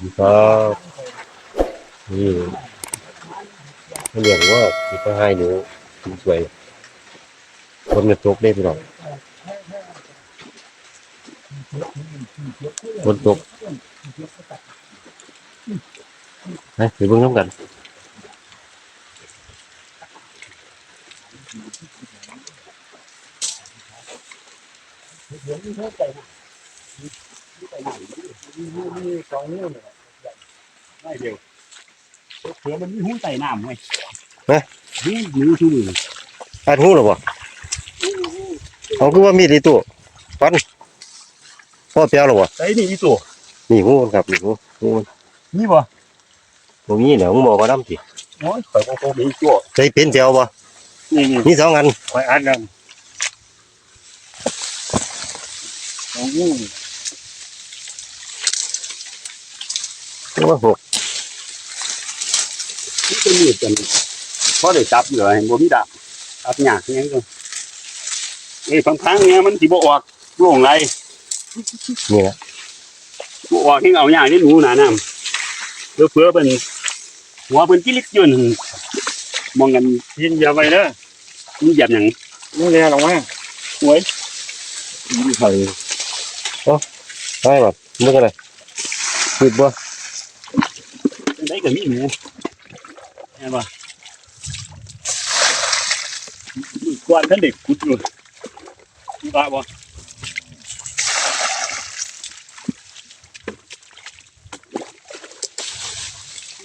ดีครับนี่เขาเรียกว่าสิบห้หนูสวยคนจะตกได้พี่น้องคนตกไปไปเบิ่งน้ำกันเดี๋ยวนี้เขาใจ สองนิ้วเลยไม่เดียวเผื่อมันมีหูใส่น้ำไว้หูหนูชูมืออัดหูหรอบ่เขาคือว่ามีดในตู้ฟันพ่อเปียวหรอบ่ใส่นี่อีตัวนี่หูมันครับนี่หูหูมันนี่บ่บ่มีเดี๋ยวมึงบอกว่าน้ำสิโอ้ยข่อยโคมีตัวใส่เป็นเปียวบ่นี่นี่มีสองอันข่อยอัดแล้วสองนิ้ วเรียกว่าหกนี่เป็นมีดกันพอได้จับอยู่เลยบ่มีดาบจับยากยังก็เอ้ยพังๆเนี่ยมันสิบ่ออกโล่งไรนี่แหละบ่ออกให้เอายากนี่หนูหนาน้ำเผื่อๆเป็นหัวเป็นกิลิกอยืนนมองกันยินอย่าไปเด้อมันเหยียบหยังนี่เลยหรอกว่าโอ้ยใส่โอ้ได้บ่มึงอะไรปิดบ่จัง ไดก็มีหนูเห็นป่ะกวนท่านเด็กกุดอยู่บ้าบ่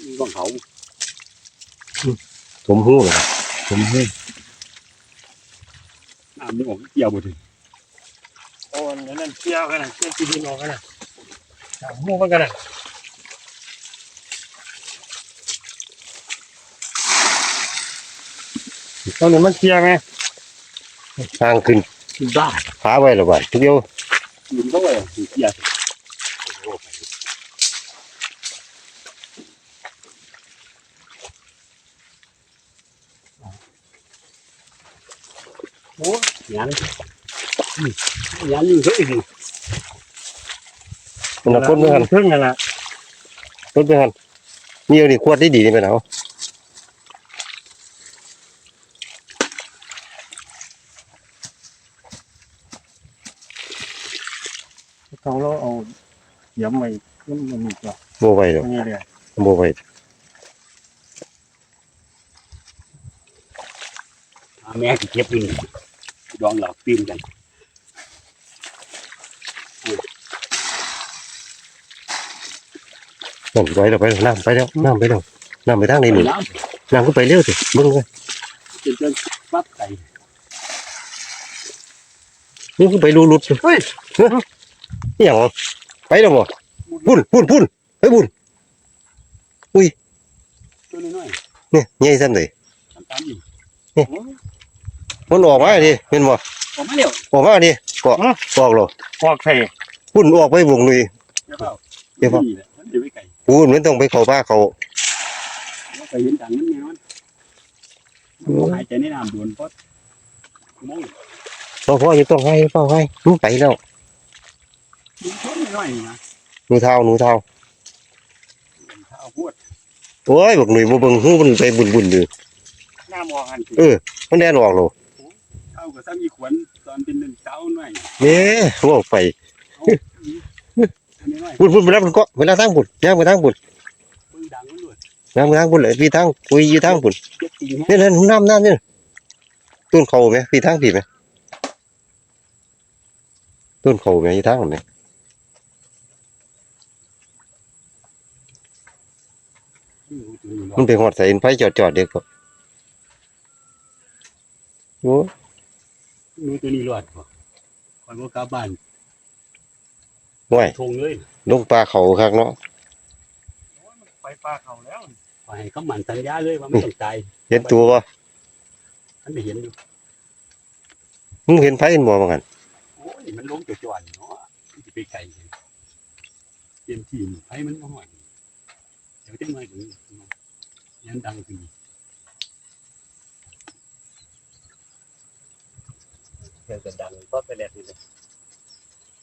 มีของเขาสมหูเลยสมหูน้ำนี่ออกเกี่ยวบ่ถึงโอ้ยนั่นเที่ยวกันนะเที่ยวกินดินออกกันนะจับมูกกันนะ ตอนนี้มันเที่ยวไหมทางขึ้นบ้าขาไว้และบ่ทีเดียวมันก็เลยเกี่ยวโอ้ยยันยันอยู่เฮ้ยมันเอาคนไปหันครึ่งนั่นแหละคนไปหันนี่เอานี่ขวดได้ดีนี่ไปเอา เขาเราเอา ย้ำไว้ขึ้นมันมีกว่าโบไว้ดอกนี่เลยโบไว้แม่ที่เก็บอยู่นี่ดองหลอกปีนกันนั่นไว้แล้วไปแล้วน้ำไปแล้วน้ำไปแล้วน้ำไปทางไหนนี่น้น้ำก็ไปเร็วสิเบิ่งเลยำจนจนปั๊บไก่มึงก็ไปรูรุดสิเฮ้ย เฮ้ยนี่หยังวะไปแล้วบ่พุ่นพุ่นพุ่นไปพุ่นตัวน้อยเนี่ยใหญ่ซ้ำเลยๆตามตามอยู่มันออกมาดิเห็นบ่ออกมาเร็วออกมาดิเกาะกอกหรอออกใส่พุ่นออกไปวงเลยเดี๋ยวเปล่าเดี๋ยวเปล่านี่แหละมันเดี๋ยวไปไก่ปูนมันต้องไปเข้าบ้าเขาไปเห็นดังมันไงมันหายใจในน้ำด่วนเพราะมองพ่อพ่อยังต้องให้พ่อให้มึงไปแล้วดูช นน้อยๆนี่นะหนูเท้าหนูเท้าถ้าเอาพูดโอ้ยบอกหนุ่ยบ่เบิ่งหูมันไปบุญๆอยู่หน้ามองกันสิเออ มันแน่นออกแล้วเท่ากับซ้ำอีขวัญตอนเป็นหนึ่งเจ้าหน่อยเนี่ยว่าไปอันนี้หน่อยพุ่นพุ่นไปรับมันก็เวลาทางพุ่นย่างไปทางพุ่นเบิ่งดังมันด้วยย่างไปทางพุ่นเลยพี่ทางคุยอยู่ทางพุ่นเจ็บตีแฮะนี่นั่นน้ำน้ำนี่ต้นเขาไหมพี่ทางพี่ไหมต้นเขาไหมอยู่ทางไหน มันไปหอดใส่ไฟจอดจอดๆเด็กก็โอ้มือตัวนี้รอดบ่คอยบ่กลับบ้านห่วยทงเลยลงปลาเขาคักเนาะไปปลาเขาแล้วขอให้เขาหมั่นสัญญาเลยว่าไม่ต้องตายเห็นตัวบ่ท่านได้เห็นอยู่มึงเห็นไฟเห็นบ่ว่างั้นโอ้ยมันลงจ่อยๆเนาะมันจะไปไกลเต็มที่ไฟมันมาหอดเดี๋ยวจังหน่ อยถึงยันดังขึ้นเดี๋ยวจะดังก็ไปแล้วทีเดียว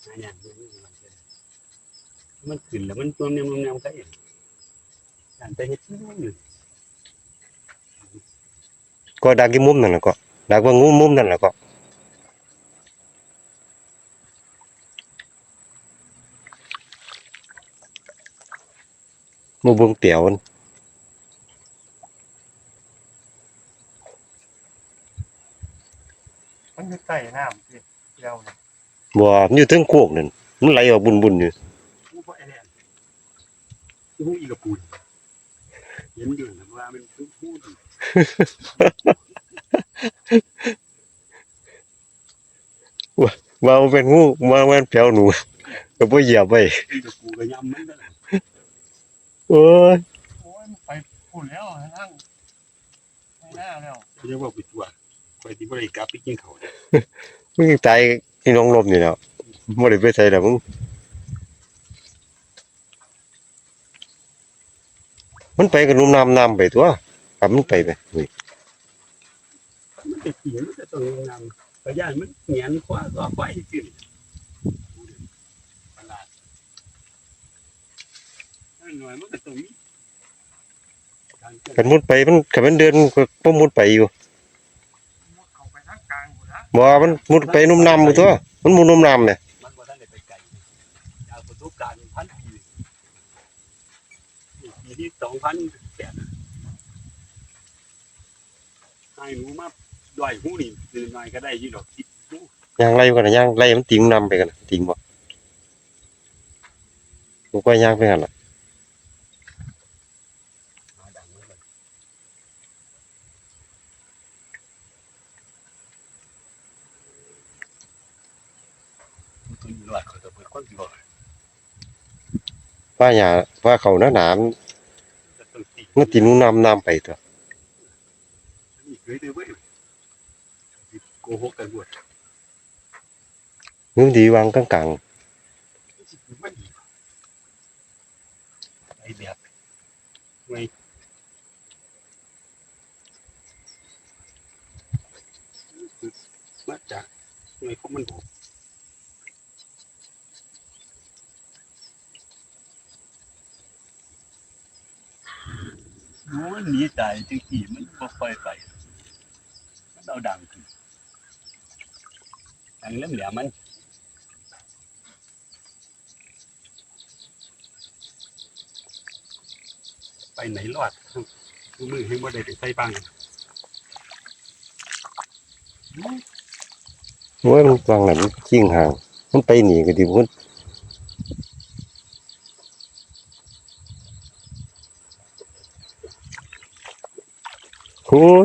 หาอย่างนี้มันขึ้นแล้วมันตัวเนียมเนียมใช่อ่านไปเฮ็ดที่นู่นอยู่ก็ดักที่มุมนั่นแหละก็ดักว่างูมุมนั่นแหละก็ มูเบงเตียวมันมันอยู่ใต้น้ำพี่เกี่ยวเนี่ยบ่มันอยู่เทึงโคกนั่นมันไหลออกบุญๆอยู่ผู้พ่อไอ้เนี่ยผู้อีกระปูนเห็นอยู่นะว่ามันคือพูดว่ามันเป็นงูว่ามันแผวหนูก็บ่เหยียบไว้อีกระปูก็ยำมันนั่นแหละ โอ้ยโอ้ยมันไปพูดแล้วนั่งไม่น่าแล้วเรียกว่าไปตัวคอยที่บริกลับไปกินเขาเนี่ยมึงตายที่น้องลมนี่แหล้วบ่ได้ไปใส่แล้วมึงมันไปกับนุ่มน้ำน้ำไปตัวกลับมันไปไปเฮ้ยมันจะเขียนมันจะต้องนำกระยานมันเงียนคว้าก็ไฟขึ้นประหลาดนั่น หน่อยมันก็ต้องมีการเกิดกันมุดไปมันกันมันเดินก็บ่มุดไปอยู่มุดเข้าไปทางกลางหมดแล้วบ่มันมุดไปนุ่มน้ำอยู่ตัวมันมุดนุ่มน้ำเนี่ยมันบ่ทันได้ไปไกลจากประสบการณ์พันปีนี่ปีที่สองพันแปดให้หนูมาด้อยหูนี่ตื่นหน่อยก็ได้ยี่ดอกคิดดูย่างไล่มันกันนะย่างไล่มันติงน้ำไปกันน่ะติงบ่กูก็ย่างไปกันล่ะ มาดังมันเลย ตัวนี้หลอดเขาจะเปิดความสิบอกว่าหญ้าว่าเขาหน้าหนามจะต้องตีมันติงนุ่มน้ำน้ำไปตัวนี่เคยได้เว้ยสิโกหกกันบวชมึงดีวางกลางสิมันดีไอแบบไม่มาจากไม่พวกมันบอก รู้ว่าหนีตายจังกี่มันบ่ค่อยไปมันเอาดังขึ้นดังเล่มแหลมมันไปไหนรอดมือให้บ่ได้ไปใส่ปังโอ้ยมันวางนั่นมันชิงห่าง มันไปหนีก็ดีมัน โอ้ย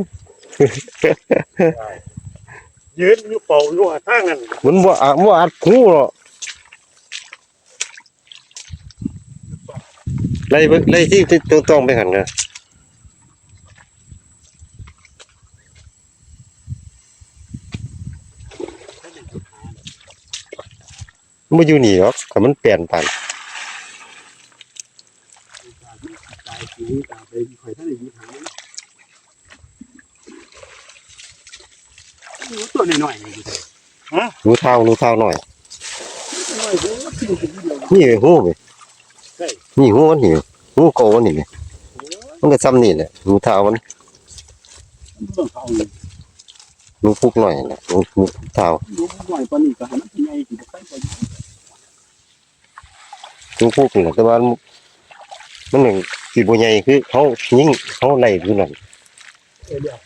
ยืนอยู่เป่าอยู่ทางนั้นมันบ่อะบ่อัดหูหรอกไล่ไปไล่ที่ที่ต้องๆไปหันนะมันบ่อยู่นี่หรอกก็มันเปลี่ยนไปตายสูงตาไปคอยท่านอยู่หางมัน ตัวน้อยๆนี่อยู่หนูเท้าหนูเท้าหน่อยน้อยเด้อกินกินเดียวนี่หูไปใช่นี่หูมันนี่หูโกมันนี่แหละมันก็ซ้ำนี่แหละหนูเท้ามันมันต้องเอาอยู่หนูพุกหน่อยนะหนูหนูเท้าดูน้อยปานนี้ก็ให้มันใหญ่สิบ่ใครก็อยู่หนูพุกนี่แหละแต่ว่ามันมันหนึ่งสิบ่ใหญ่คือเขายิงเขาไล่อยู่นั่นเออเดี๋ยว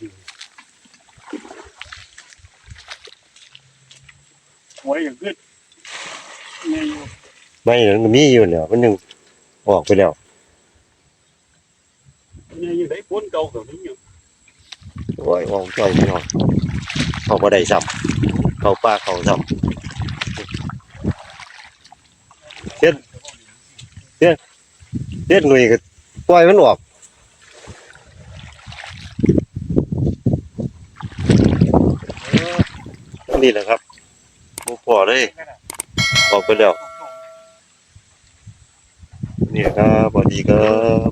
อยู่โอ้ยอย่างขึ้นเนี่ยอยู่ไม่มันมีอยู่แล้วมันยังออกไปแล้วเนี่ยอยู่ได้คนเก่าก็มีอยู่โอ้ยออกจ่อยพี่น้องเขาบ่ได้ซ้ำเขาป้าเขาซ้ำเฮ็ดเฮ็ดหน่วยก็ปล่อยมันออกนี่แหละครับ บ่พอเลยออกไปแล้ว เนี่ยครับสวัสดีครับ